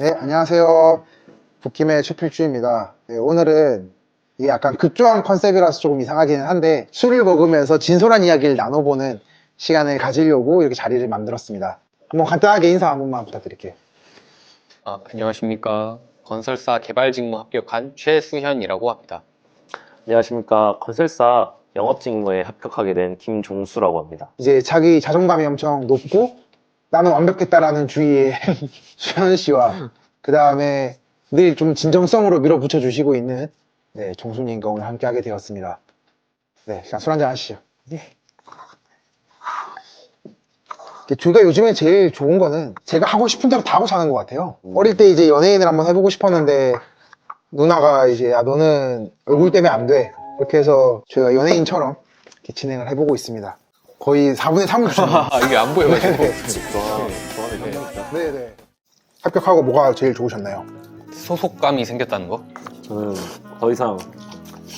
네, 안녕하세요. 북김의 최필주입니다. 네, 오늘은 이게 약간 극조한 컨셉이라서 조금 이상하기는 한데 술을 먹으면서 진솔한 이야기를 나눠보는 시간을 가지려고 이렇게 자리를 만들었습니다. 한번 간단하게 인사 한 번만 부탁드릴게요. 아, 안녕하십니까. 건설사 개발 직무 합격한 최수현이라고 합니다. 안녕하십니까. 건설사 영업 직무에 합격하게 된 김종수라고 합니다. 이제 자기 자존감이 엄청 높고 나는 완벽했다라는 주위의 수현 씨와 그 다음에 늘 좀 진정성으로 밀어붙여 주시고 있는 네, 종수님과 오늘 함께 하게 되었습니다. 네, 그냥 술 한잔 하시죠. 예. 이게 저희가 요즘에 제일 좋은 거는 제가 하고 싶은 대로 다 하고 사는 것 같아요. 어릴 때 이제 연예인을 한번 해보고 싶었는데 누나가 이제 야 너는 얼굴 때문에 안 돼. 이렇게 해서 저희가 연예인처럼 이렇게 진행을 해보고 있습니다. 거의 4분의 3을 주셨네요. 아, 이게 안 보여가지고. 조합이 됩니다. 네네. 합격하고 뭐가 제일 좋으셨나요? 소속감이 생겼다는 거? 저는 더 이상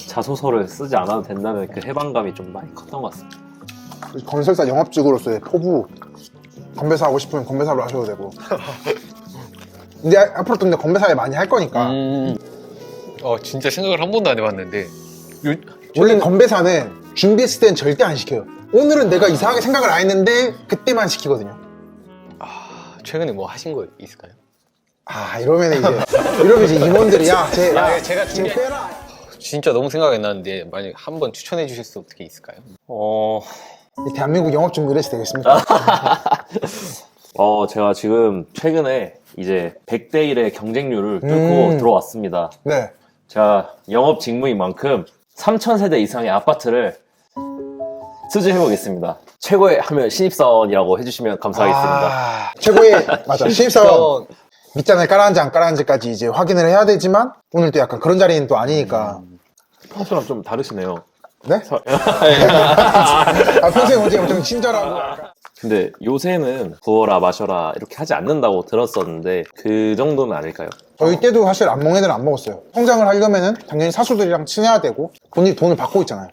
자소서를 쓰지 않아도 된다는 그 해방감이 좀 많이 컸던 것 같습니다. 건설사 영업직으로서의 포부 건배사 하고 싶으면 건배사로 하셔도 되고 근데 앞으로 또 근데 건배사를 많이 할 거니까 음. 어, 진짜 생각을 한 번도 안 해봤는데. 요, 원래 건배사는 준비했을 땐 절대 안 시켜요 오늘은 내가 이상하게 생각을 안 했는데 그때만 시키거든요 아, 최근에 뭐 하신 거 있을까요? 아 이러면 이제 이러면 이제 임원들이 야쟤 야, 제가 지금 준비- 빼라 진짜 너무 생각이 안 나는데, 만약 한 번 추천해 주실 수 어떻게 있을까요? 어, 이 대한민국 영업직무 이래서 되겠습니까? 어, 제가 지금 최근에 이제 100대 1의 경쟁률을 뚫고 음. 들어왔습니다. 네 제가 영업 직무인 만큼 3,000세대 이상의 아파트를 수주해보겠습니다. 최고의 하면 신입사원이라고 해주시면 감사하겠습니다. 아, 최고의 맞아 신입사원 밑잔을 깔았는지 안 깔았는지까지 이제 확인을 해야 되지만 오늘 또 약간 그런 자리는 또 아니니까 평소랑 좀 다르시네요. 네? 서- 아, 평소에 어제 엄청 친절하고 근데 요새는 부어라 마셔라 이렇게 하지 않는다고 들었었는데 그 정도는 아닐까요? 저희 때도 사실 안몽애들 안 먹었어요 성장을 하려면은 당연히 사수들이랑 친해야 되고 본인이 돈을 받고 있잖아요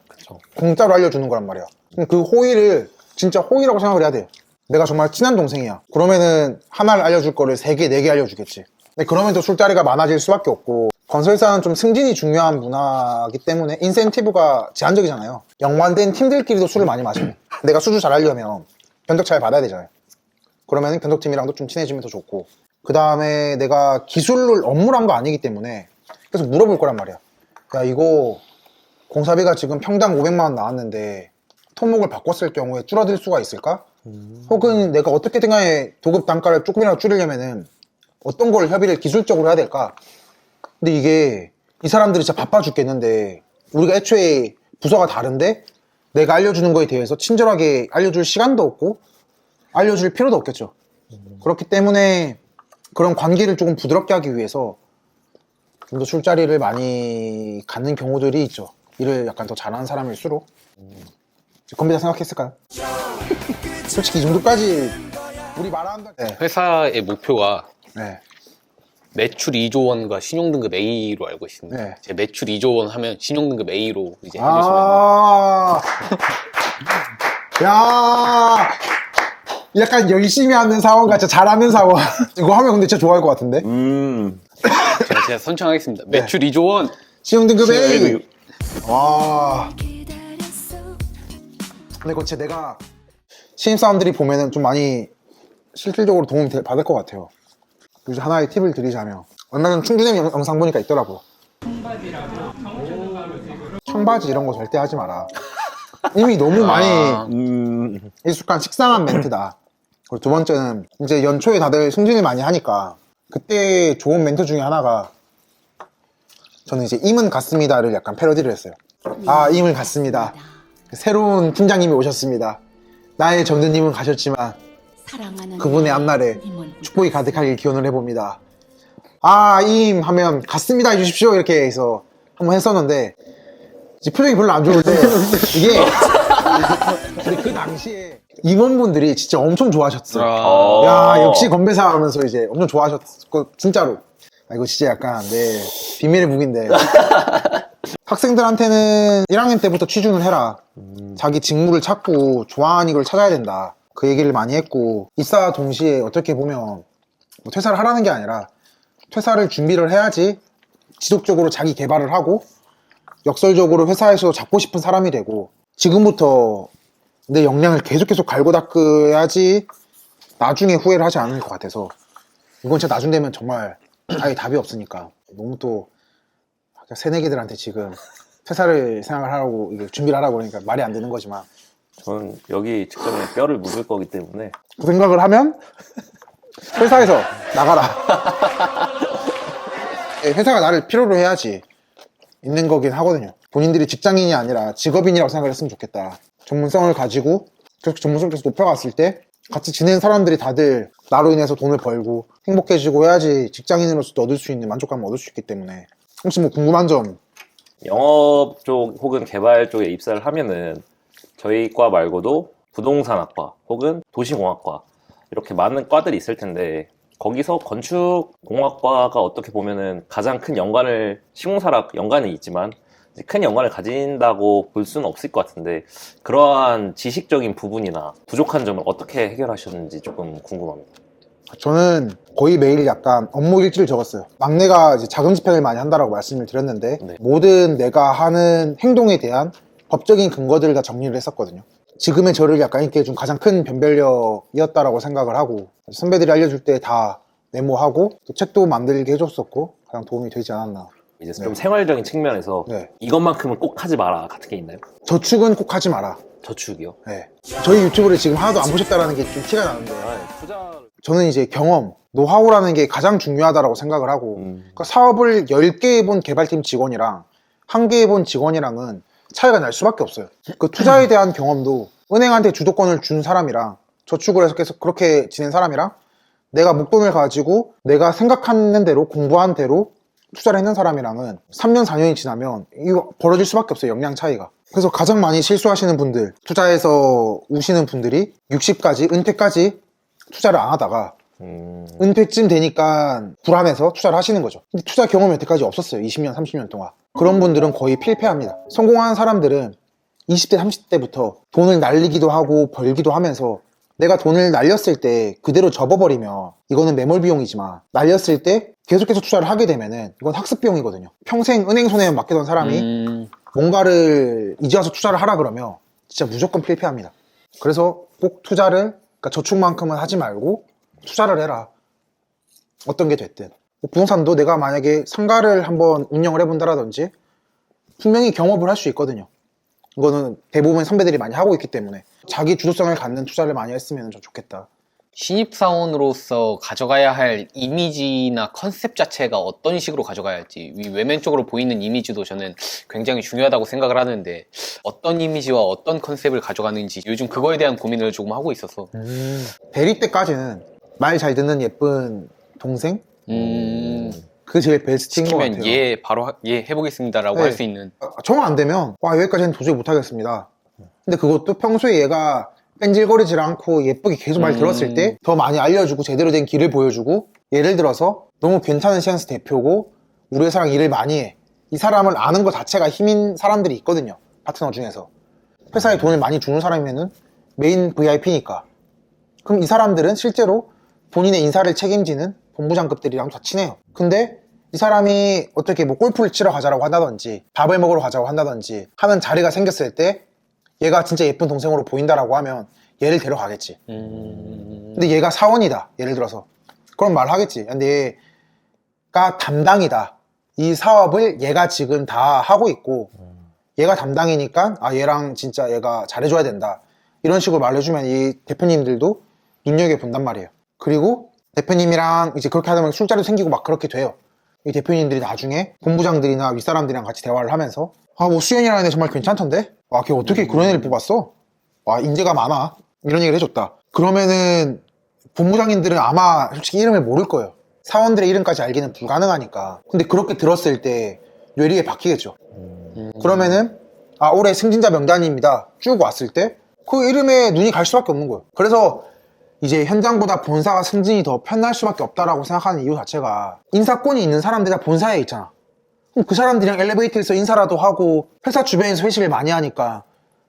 공짜로 알려주는 거란 말이야. 그 호의를 진짜 호의라고 생각을 해야 돼요 내가 정말 친한 동생이야. 그러면은 하나를 알려줄 거를 세 개, 네 개 알려주겠지. 근데 그러면 또 술자리가 많아질 수밖에 없고 건설사는 좀 승진이 중요한 문화이기 때문에 인센티브가 제한적이잖아요. 연관된 팀들끼리도 술을 많이 마셔요 내가 수주 잘 하려면 변덕 잘 받아야 되잖아요. 그러면 변덕팀이랑도 좀 친해지면 더 좋고. 그 다음에 내가 기술을 업무를 한거 아니기 때문에 계속 물어볼 거란 말이야. 야 이거 공사비가 지금 평당 500만 원 나왔는데 토목을 바꿨을 경우에 줄어들 수가 있을까? 혹은 내가 어떻게든 간에 도급 단가를 조금이라도 줄이려면은 어떤 걸 협의를 기술적으로 해야 될까? 근데 이게 이 사람들이 진짜 바빠 죽겠는데 우리가 애초에 부서가 다른데 내가 알려주는 거에 대해서 친절하게 알려줄 시간도 없고 알려줄 필요도 없겠죠. 그렇기 때문에 그런 관계를 조금 부드럽게 하기 위해서 좀 더 술자리를 많이 갖는 경우들이 있죠. 일을 약간 더 잘하는 사람일수록. 건배사 생각했을까요? 솔직히 이 정도까지 우리 말한다. 네. 회사의 목표가 네. 매출 2조 원과 신용등급 A로 알고 있습니다. 네. 제 매출 2조 원 하면 신용등급 A로 이제 해주시면 아. 야. 약간 열심히 하는 사원 같이 잘하는 사원. 이거 하면 근데 진짜 좋아할 것 같은데. 음, 제가, 제가 선창하겠습니다. 매출 2조 원. 신용등급 A. 와. 근데 그거 진짜 내가 신입사원들이 보면은 좀 많이 실질적으로 도움이 될- 받을 것 같아요. 그래서 하나의 팁을 드리자면 얼마 전 영- 영상 보니까 있더라고. 청바지 이런 거 절대 하지 마라. 이미 너무 많이 아. 음, 익숙한 식상한 멘트다. 그리고 두 번째는 이제 연초에 다들 승진을 많이 하니까 그때 좋은 멘트 중에 하나가 저는 이제 임은 갔습니다를 약간 패러디를 했어요. 아 임은 갔습니다. 새로운 팀장님이 오셨습니다. 나의 정드님은 가셨지만 사랑하는 그분의 앞날에 축복이 가득하길 기원을 해봅니다. 아, 임 하면 갔습니다 해주십시오. 이렇게 해서 한번 했었는데, 이제 표정이 별로 안 좋을 때, 이게, 근데 그 당시에 임원분들이 진짜 엄청 좋아하셨어요. 아. 야, 역시 건배사 하면서 이제 엄청 좋아하셨고, 진짜로. 아, 이거 진짜 약간, 네, 비밀의 무기인데. 학생들한테는 1학년 때부터 취준을 해라. 자기 직무를 찾고 좋아하는 걸 찾아야 된다. 그 얘기를 많이 했고, 입사 동시에 어떻게 보면 뭐 퇴사를 하라는 게 아니라 퇴사를 준비를 해야지 지속적으로 자기 개발을 하고 역설적으로 회사에서 잡고 싶은 사람이 되고 지금부터 내 역량을 계속 계속 갈고 닦아야지 나중에 후회를 하지 않을 것 같아서 이건 진짜 나중 되면 정말 아예 답이 없으니까 너무 또 새내기들한테 지금 퇴사를 생각을 하라고 이게 준비를 하라고 그러니까 말이 안 되는 거지만 저는 여기 직전에 뼈를 묻을 거기 때문에 그 생각을 하면 회사에서 나가라. 예, 회사가 나를 필요로 해야지 있는 거긴 하거든요. 본인들이 직장인이 아니라 직업인이라고 생각을 했으면 좋겠다. 전문성을 가지고 그렇게 전문성을 계속 높여갔을 때 같이 지낸 사람들이 다들 나로 인해서 돈을 벌고 행복해지고 해야지 직장인으로서 얻을 수 있는 만족감을 얻을 수 있기 때문에 혹시 뭐 궁금한 점 영업 쪽 혹은 개발 쪽에 입사를 하면은 저희 과 말고도 부동산학과 혹은 도시공학과 이렇게 많은 과들이 있을 텐데 거기서 건축공학과가 어떻게 보면은 가장 큰 연관을 시공사랑 연관이 있지만 큰 연관을 가진다고 볼 수는 없을 것 같은데 그러한 지식적인 부분이나 부족한 점을 어떻게 해결하셨는지 조금 궁금합니다. 저는 거의 매일 약간 업무 일지를 적었어요. 막내가 이제 자금 집행을 많이 한다라고 말씀을 드렸는데 네. 모든 내가 하는 행동에 대한 법적인 근거들을 다 정리를 했었거든요. 지금의 저를 약간 있게 좀 가장 큰 변별력이었다라고 생각을 하고 선배들이 알려줄 때 다 메모하고 또 책도 만들게 해줬었고 가장 도움이 되지 않았나. 이제 좀 네. 생활적인 측면에서 네. 이것만큼은 꼭 하지 마라 같은 게 있나요? 저축은 꼭 하지 마라. 저축이요. 네. 저희 유튜브를 지금 하나도 안 보셨다라는 게 좀 티가 나는데 투자. 저는 이제 경험, 노하우라는 게 가장 중요하다라고 생각을 하고 음. 그러니까 사업을 10개 해본 개발팀 직원이랑 한개 해본 직원이랑은 차이가 날 수밖에 없어요. 그 투자에 대한 경험도 은행한테 주도권을 준 사람이랑 저축을 해서 계속 그렇게 지낸 사람이랑 내가 목돈을 가지고 내가 생각하는 대로 공부한 대로 투자를 했는 사람이랑은 3년, 4년이 지나면 이거 벌어질 수밖에 없어요. 역량 차이가. 그래서 가장 많이 실수하시는 분들, 투자에서 우시는 분들이 60까지, 은퇴까지 투자를 안 하다가 음. 은퇴쯤 되니까 불안해서 투자를 하시는 거죠. 근데 투자 경험이 여태까지 없었어요. 20년, 30년 동안. 그런 분들은 거의 필패합니다. 성공한 사람들은 20대, 30대부터 돈을 날리기도 하고 벌기도 하면서 내가 돈을 날렸을 때 그대로 접어버리면 이거는 매몰 비용이지만 날렸을 때 계속해서 투자를 하게 되면은 이건 학습 비용이거든요. 평생 은행 손에 맡기던 사람이 음, 뭔가를 이제 와서 투자를 하라 그러면 진짜 무조건 필패합니다. 그래서 꼭 투자를 그러니까 저축만큼은 하지 말고 투자를 해라. 어떤 게 됐든. 뭐 부동산도 내가 만약에 상가를 한번 운영을 해본다라든지 분명히 경험을 할 수 있거든요. 이거는 대부분 선배들이 많이 하고 있기 때문에 자기 주도성을 갖는 투자를 많이 했으면 좀 좋겠다. 신입사원으로서 가져가야 할 이미지나 컨셉 자체가 어떤 식으로 가져가야 할지 이 외면적으로 보이는 이미지도 저는 굉장히 중요하다고 생각을 하는데 어떤 이미지와 어떤 컨셉을 가져가는지 요즘 그거에 대한 고민을 조금 하고 있어서 대리 때까지는 말 잘 듣는 예쁜 동생? 음, 그게 제일 베스트인 것 시키면 같아요. 예 바로 하- 예 해보겠습니다라고 네. 할수 있는 정 안 되면 와 여기까지는 도저히 못하겠습니다. 근데 그것도 평소에 얘가 뺀질거리질 않고 예쁘게 계속 말 음. 들었을 때 더 많이 알려주고 제대로 된 길을 보여주고 예를 들어서 너무 괜찮은 시안스 대표고 우리 회사랑 일을 많이 해. 이 사람을 아는 것 자체가 힘인 사람들이 있거든요. 파트너 중에서. 회사에 돈을 많이 주는 사람이면은 메인 VIP니까. 그럼 이 사람들은 실제로 본인의 인사를 책임지는 본부장급들이랑 다 친해요. 근데 이 사람이 어떻게 뭐 골프를 치러 가자라고 한다든지 밥을 먹으러 가자고 한다든지 하는 자리가 생겼을 때 얘가 진짜 예쁜 동생으로 보인다라고 하면 얘를 데려가겠지. 음, 근데 얘가 사원이다. 예를 들어서. 그럼 말하겠지. 근데 얘가 담당이다. 이 사업을 얘가 지금 다 하고 있고 얘가 담당이니까 아 얘랑 진짜 얘가 잘해줘야 된다. 이런 식으로 말해주면 이 대표님들도 눈여겨본단 말이에요. 그리고 대표님이랑 이제 그렇게 하다 보면 술자리도 생기고 막 그렇게 돼요. 이 대표님들이 나중에 본부장들이나 윗사람들이랑 같이 대화를 하면서 아 뭐 수연이라는 애 정말 괜찮던데? 와걔 어떻게 그런 애를 뽑았어? 와 인재가 많아. 이런 얘기를 해줬다. 그러면은 본부장님들은 아마 솔직히 이름을 모를 거예요. 사원들의 이름까지 알기는 불가능하니까. 근데 그렇게 들었을 때 뇌리에 박히겠죠. 음. 그러면은 아 올해 승진자 명단입니다. 쭉 왔을 때 그 이름에 눈이 갈 수밖에 없는 거예요. 그래서 이제 현장보다 본사가 승진이 더 편할 수밖에 없다라고 생각하는 이유 자체가 인사권이 있는 사람들이 다 본사에 있잖아 그럼 그 사람들이랑 엘리베이터에서 인사라도 하고 회사 주변에서 회식을 많이 하니까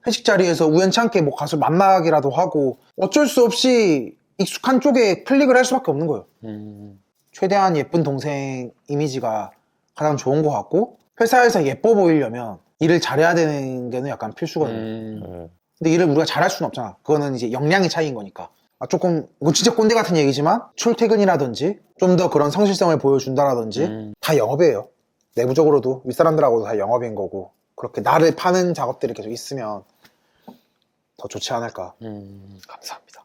회식 자리에서 우연찮게 뭐 가서 만나기라도 하고 어쩔 수 없이 익숙한 쪽에 클릭을 할 수밖에 없는 거예요. 음. 최대한 예쁜 동생 이미지가 가장 좋은 것 같고 회사에서 예뻐 보이려면 일을 잘해야 되는 게는 약간 필수거든요. 음, 음. 근데 일을 우리가 잘할 수는 없잖아. 그거는 이제 역량의 차이인 거니까. 아, 조금 이건 진짜 꼰대 같은 얘기지만 출퇴근이라든지 좀 더 그런 성실성을 보여준다라든지 음. 다 영업이에요. 내부적으로도 윗사람들하고도 다 영업인 거고 그렇게 나를 파는 작업들이 계속 있으면 더 좋지 않을까. 음, 감사합니다.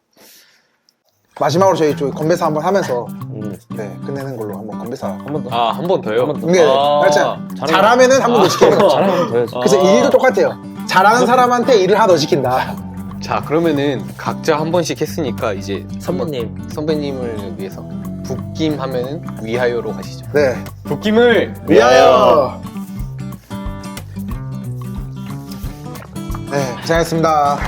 마지막으로 저희 좀 건배사 한번 하면서 음. 네, 끝내는 걸로 한번 건배사. 한번 더. 아, 한 번 더요? 한번 더. 네, 아, 살짝 잘하면- 잘하면은 한 번 더 시키는 거죠. 잘하면 더 해야지. 그래서 아. 일도 똑같아요. 잘하는 사람한테 일을 하나 더 시킨다. 자, 그러면은 각자 한 번씩 했으니까 이제 선배님. 선배님을 위해서 북김 하면은 위하여로 가시죠. 네, 북김을 위하여. 네, 고생했습니다.